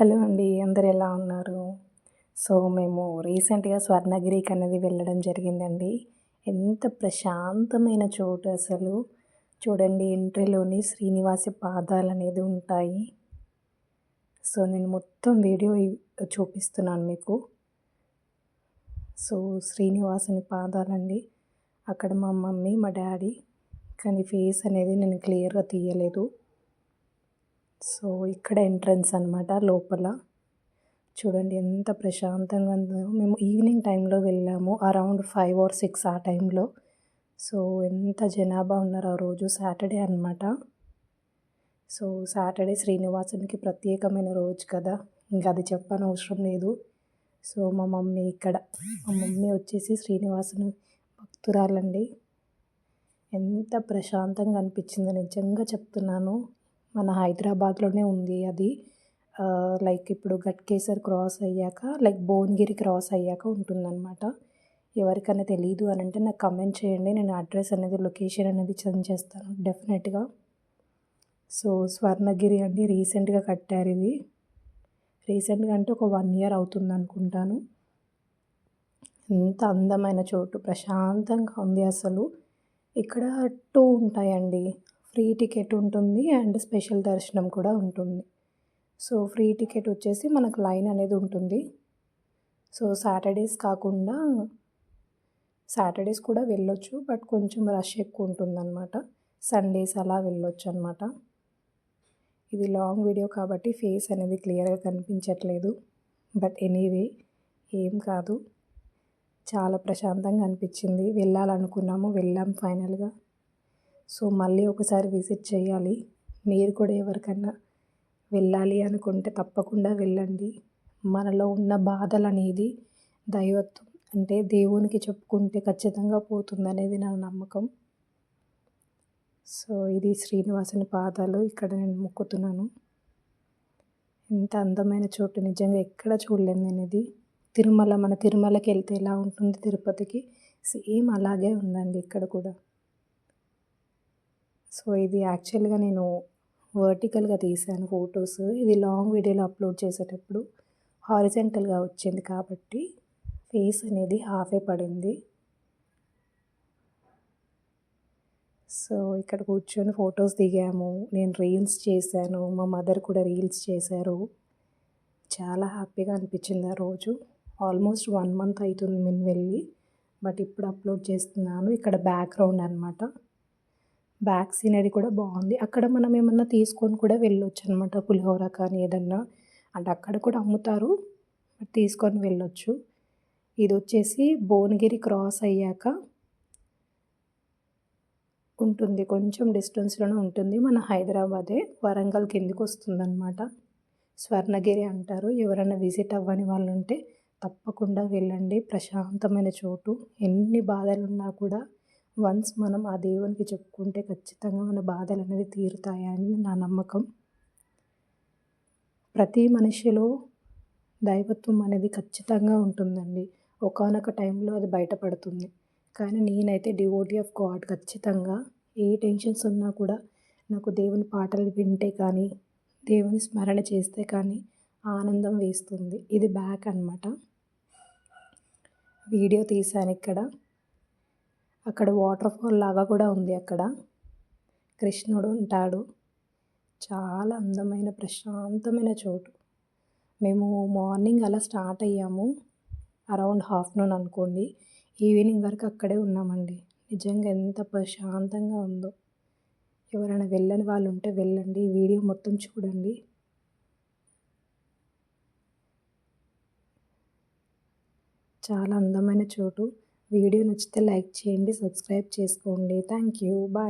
Hello అండి అందరు ఎలా ఉన్నారు? సో మేము రీసెంట్గా స్వర్ణగిరికి అనేది వెళ్ళడం జరిగిందండి. ఎంత ప్రశాంతమైన చోటు అసలు. చూడండి ఎంట్రీలోని శ్రీనివాసి పాదాలు అనేది ఉంటాయి. సో నేను మొత్తం వీడియో చూపిస్తున్నాను మీకు. సో శ్రీనివాసుని పాదాలండి. అక్కడ మా మమ్మీ మా డాడీ కానీ ఫేస్ అనేది నేను క్లియర్గా తీయలేదు. సో ఇక్కడ ఎంట్రన్స్ అనమాట లోపల. చూడండి ఎంత ప్రశాంతంగా ఉందో. మేము ఈవినింగ్ టైంలో వెళ్ళాము అరౌండ్ ఫైవ్ ఆర్ సిక్స్ ఆ టైంలో. సో ఎంత జనాభా ఉన్నారు ఆ రోజు? సాటర్డే అనమాట సో సాటర్డే శ్రీనివాసునికి ప్రత్యేకమైన రోజు కదా. ఇంకా అది చెప్పని అవసరం లేదు. సో మా మమ్మీ ఇక్కడ. మా మమ్మీ వచ్చేసి శ్రీనివాసుని భక్తురాలండి. ఎంత ప్రశాంతంగా అనిపించిందో నిజంగా చెప్తున్నాను. మన హైదరాబాద్లోనే ఉంది అది. లైక్ ఇప్పుడు గట్కేసర్ క్రాస్ అయ్యాక లైక్ భువనగిరి క్రాస్ అయ్యాక ఉంటుందన్నమాట. ఎవరికైనా తెలియదు అని అంటే నాకు కమెంట్ చేయండి. నేను అడ్రస్ అనేది లొకేషన్ అనేది సెండ్ చేస్తాను డెఫినెట్గా. సో స్వర్ణగిరి అండి రీసెంట్గా కట్టారు ఇది. రీసెంట్గా అంటే ఒక వన్ ఇయర్ అవుతుంది అనుకుంటాను. ఎంత అందమైన చోటు ప్రశాంతంగా ఉంది అసలు. ఇక్కడ టూ ఉంటాయండి. ఫ్రీ టికెట్ ఉంటుంది అండ్ స్పెషల్ దర్శనం కూడా ఉంటుంది. సో ఫ్రీ టికెట్ వచ్చేసి మనకు లైన్ అనేది ఉంటుంది. సో సాటర్డేస్ కాకుండా సాటర్డేస్ కూడా వెళ్ళొచ్చు బట్ కొంచెం రష్ ఎక్కువ ఉంటుందన్నమాట. సండేస్ అలా వెళ్ళొచ్చు అనమాట ఇది లాంగ్ వీడియో కాబట్టి ఫేస్ అనేది క్లియర్గా కనిపించట్లేదు. బట్ ఎనీవే ఏం కాదు. చాలా ప్రశాంతంగా అనిపించింది. వెళ్ళాలనుకున్నాము వెళ్ళాం ఫైనల్గా. సో మళ్ళీ ఒకసారి విజిట్ చేయాలి. మీరు కూడా ఎవరికన్నా వెళ్ళాలి అనుకుంటే తప్పకుండా వెళ్ళండి. మనలో ఉన్న బాధలు అనేది దైవత్వం అంటే దేవునికి చెప్పుకుంటే ఖచ్చితంగా పోతుంది అనేది నా నమ్మకం. సో ఇది శ్రీనివాసుని పాదాలు. ఇక్కడ నేను మొక్కుతున్నాను. ఎంత అందమైన చోటు నిజంగా ఎక్కడ చూడలేదు నేను ఇది తిరుమల మన తిరుమలకి వెళ్తే ఎలా ఉంటుంది తిరుపతికి? సేమ్ అలాగే ఉందండి ఇక్కడ కూడా. సో ఇది యాక్చువల్గా నేను వర్టికల్గా తీసాను ఫొటోస్. ఇది లాంగ్ వీడియోలో అప్లోడ్ చేసేటప్పుడు హారిజెంటల్గా వచ్చింది కాబట్టి ఫేస్ అనేది హాఫే పడింది. సో ఇక్కడ కూర్చొని ఫొటోస్ దిగాము. నేను రీల్స్ చేశాను. మా మదర్ కూడా రీల్స్ చేశారు. చాలా హ్యాపీగా అనిపించింది ఆ రోజు. ఆల్మోస్ట్ వన్ మంత్ అవుతుంది నేను వెళ్ళి. బట్ ఇప్పుడు అప్లోడ్ చేస్తున్నాను. ఇక్కడ బ్యాక్గ్రౌండ్ అనమాట బ్యాక్ సీనరీ కూడా బాగుంది. అక్కడ మనం ఏమన్నా తీసుకొని కూడా వెళ్ళొచ్చు అనమాట పులిహోర కానీ ఏదన్నా. అంటే అక్కడ కూడా అమ్ముతారు. తీసుకొని వెళ్ళొచ్చు. ఇది వచ్చేసి భువనగిరి క్రాస్ అయ్యాక ఉంటుంది. కొంచెం డిస్టెన్స్లోనే ఉంటుంది. మన హైదరాబాదే. వరంగల్ కిందికి వస్తుందన్నమాట స్వర్ణగిరి అంటారు. ఎవరైనా విజిట్ అవ్వని వాళ్ళు ఉంటే తప్పకుండా వెళ్ళండి. ప్రశాంతమైన చోటు. ఎన్ని బాధలున్నా కూడా వన్స్ మనం ఆ దేవునికి చెప్పుకుంటే ఖచ్చితంగా మన బాధలు అనేవి తీరుతాయని నా నమ్మకం. ప్రతి మనిషిలో దైవత్వం అనేది ఖచ్చితంగా ఉంటుందండి. ఒకనొక టైంలో అది బయటపడుతుంది. కానీ నేనైతే డివోటీ ఆఫ్ గాడ్ ఖచ్చితంగా ఏ టెన్షన్స్ ఉన్నా కూడా నాకు దేవుని పాటలు వింటే కానీ దేవుని స్మరణ చేస్తే కానీ ఆనందం వేస్తుంది. ఇది బ్యాక్ అనమాట వీడియో తీశాను ఇక్కడ. అక్కడ వాటర్ ఫాల్ లాగా కూడా ఉంది అక్కడ. కృష్ణుడు ఉంటాడు. చాలా అందమైన ప్రశాంతమైన చోటు. మేము మార్నింగ్ అలా స్టార్ట్ అయ్యాము. అరౌండ్ హాఫ్టర్నూన్ అనుకోండి. ఈవినింగ్ వరకు అక్కడే ఉన్నామండి. నిజంగా ఎంత ప్రశాంతంగా ఉందో. ఎవరైనా వెళ్ళని వాళ్ళు ఉంటే వెళ్ళండి. వీడియో మొత్తం చూడండి. చాలా అందమైన చోటు. వీడియో నచ్చితే లైక్ చేయండి సబ్స్క్రైబ్ చేసుకోండి. Thank you bye.